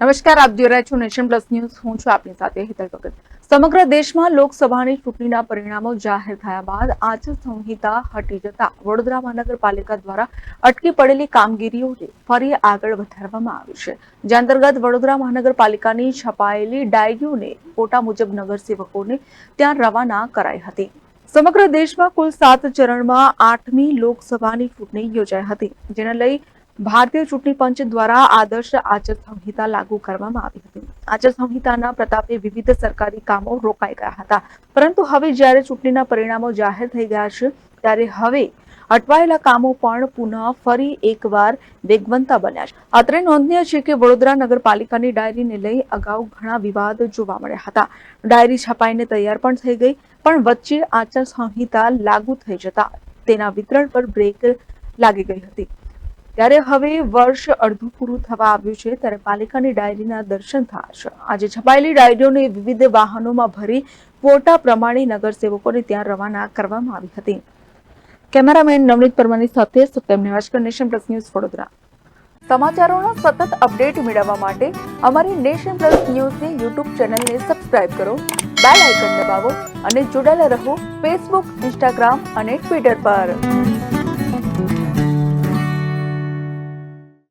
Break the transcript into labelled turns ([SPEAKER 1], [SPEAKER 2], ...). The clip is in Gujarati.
[SPEAKER 1] નમસ્કાર, આપ જોઈ રહ્યા છો નેશન પ્લસ ન્યૂઝ. હું છું આપની સાથે હેતલ ભગત. સમગ્ર દેશમાં લોકસભાની ચૂંટણીના પરિણામો જાહેર થયા બાદ આચાર સંહિતા હટી જતા વડોદરા મહાનગરપાલિકા દ્વારા અટકી પડેલી કામગીરીઓને ફરી આગળ વધારવામાં આવી છે. જે અંતર્ગત વડોદરા મહાનગરપાલિકાની છપાયેલી ડાયરીઓને કોટા મુજબ નગરસેવકોને ત્યાં રવાના કરાઈ હતી. સમગ્ર દેશમાં કુલ સાત ચરણમાં આઠમી લોકસભાની ચૂંટણી યોજાઈ હતી, જેને લઈ ભારતીય ચૂંટણી પંચ દ્વારા આદર્શ આચાર સંહિતા લાગુ કરવામાં આવી હતી. આચાર સંહિતાના પ્રતાપે વિવિધ સરકારી કામો રોકાઈ ગયા હતા. પરંતુ હવે જ્યારે ચૂંટણીના પરિણામો જાહેર થઈ ગયા છે, ત્યારે હવે અટવાયેલા કામો પણ પુનઃ ફરી એકવાર વેગવંતા બન્યા છે. અત્રે નોંધનીય છે કે વડોદરા નગરપાલિકાની ડાયરીને લઈ અગાઉ ઘણા વિવાદ જોવા મળ્યા હતા. ડાયરી છપાઈને તૈયાર પણ થઈ ગઈ, પણ વચ્ચે આચાર સંહિતા લાગુ થઈ જતા તેના વિતરણ પર બ્રેક લાગી ગઈ હતી. ત્યારે હવે વર્ષ અડધું પૂરું થવા આવ્યું છે, ત્યારે પાલિકાની ડાયરીના દર્શન છે. આજે છપાયેલી ડાયરીઓને વિવિધ વાહનોમાં ભરી ફોટા પ્રમાણે નગરસેવકોને ત્યાં રવાના કરવામાં આવી હતી. કેમેરામેન નવનીત પરમાની સાથે સત્યમ નેવાશકર નેશન પ્લસ ન્યૂઝ વડોદરા. સમાચારોનો સતત અપડેટ મેળવવા માટે અમારી નેશન પ્લસ ન્યૂઝની યુટ્યુબ ચેનલને સબસ્ક્રાઇબ કરો, બેલ આઇકન દબાવો અને જોડાયેલા રહો ફેસબુક, ઇન્સ્ટાગ્રામ અને ટ્વિટર પર.